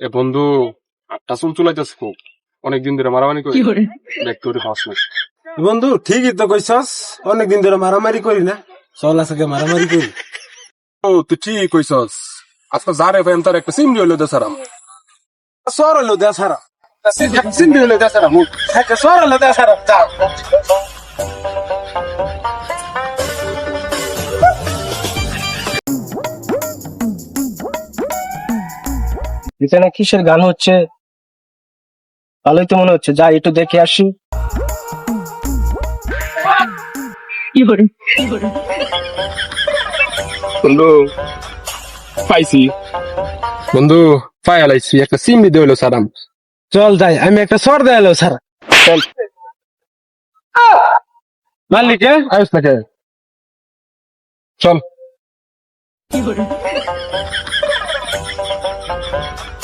এ বন্ধু আটটা চুল চুলাইতেছে খুব। অনেকদিন ধরে মারামারি করি। দেখতে ওটি ফাঁস না বন্ধু ঠিকই তো কইছস অনেকদিন ধরে মারামারি করি না। চল আজকে মারামারি করি। ও তুই ঠিক কইছস। আজকে যারে ভাই তার একটা সিমনি হইল দেসারাম সর হলো দে সারা সিমনি হইল দেসারাম একটা সর হলো দে সারা যা। এখানে কিসের গান হচ্ছে? ভালোই তো মনে হচ্ছে। যাই একটু দেখে আসি। বন্ধু পাইছি। বন্ধু পাই হালাইছি একটা সিমনি দিয়ে হইল সারাম চল যাই আমি একটা সর দে এলো সারা চল। মালিকে আয়ুস নাকি? চল। লে বাদ দিতে আমি রাখতে পারতে পারলাম তোমরা কে বাকি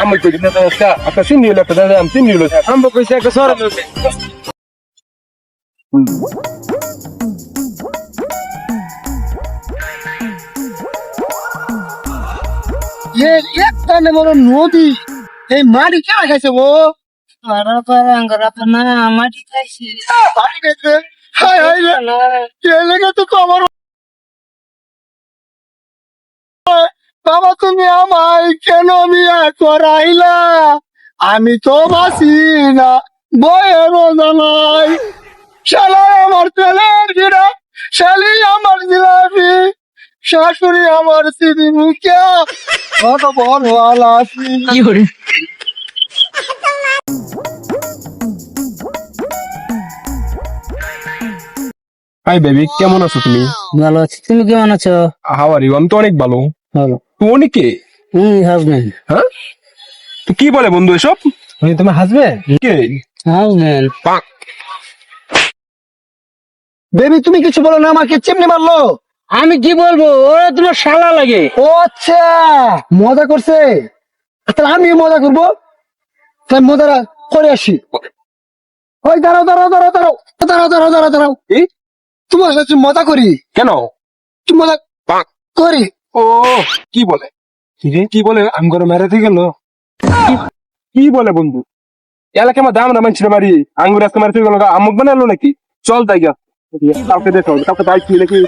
আমি কই না দাদা একটা সিম নিয়ে একটা দাদা আমি সিম নিয়ে আমি কইছে একটা সর ये एक तने मोरो नोदी ए मारी क्या खाइसे वो मारा पर अंगरा पना मारी खाइसे हाय हाय ये लगे तो कमर বাবা তুমি আমায় কেন মিয়া করাইলা? আমি তো বাসি না বয়ের জানাই শালাই আমার তেলের গিরা শালি আমার জিলাপি শাশুড়ি আমার সিদি মুখিয়া কত বড় আলাসি হাই বেবি কেমন আছো তুমি? ভালো আছি। তুমি কেমন আছো? হাউ আর আমি তো অনেক ভালো। ভালো। অনেকে হুম হাজবেন্ড হ্যাঁ? তো কি বলে বন্ধু এসব? উনি তোমার হাসবে? কে? হাজবেন্ড পাক। বেবি তুমি কিছু বলো না আমাকে চিমনি মারলো। আমি কি বলব? ওরা তোমার শালা লাগে। ও আচ্ছা মজা করছে। তাহলে আমি মজা করব। তাই মজা করে আসি। ওই দাঁড়াও দাঁড়াও দাঁড়াও দাঁড়াও দাঁড়াও দাঁড়াও দাঁড়াও দাঁড়াও। তোমার সাথে মজা করি। কেন? তুমি মজা পাক। করি। ও কি বলে? কি কি বলে? আম গরম মেরাতে গেল। কি বলে বন্ধু? এলাকা আমার দাম না মানছিল মারি আঙ্গুর আজকে মারি গেল। আমুক বানালো নাকি? চল তাই গা। কাউকে দেখো কাউকে দায়িত্ব নাকি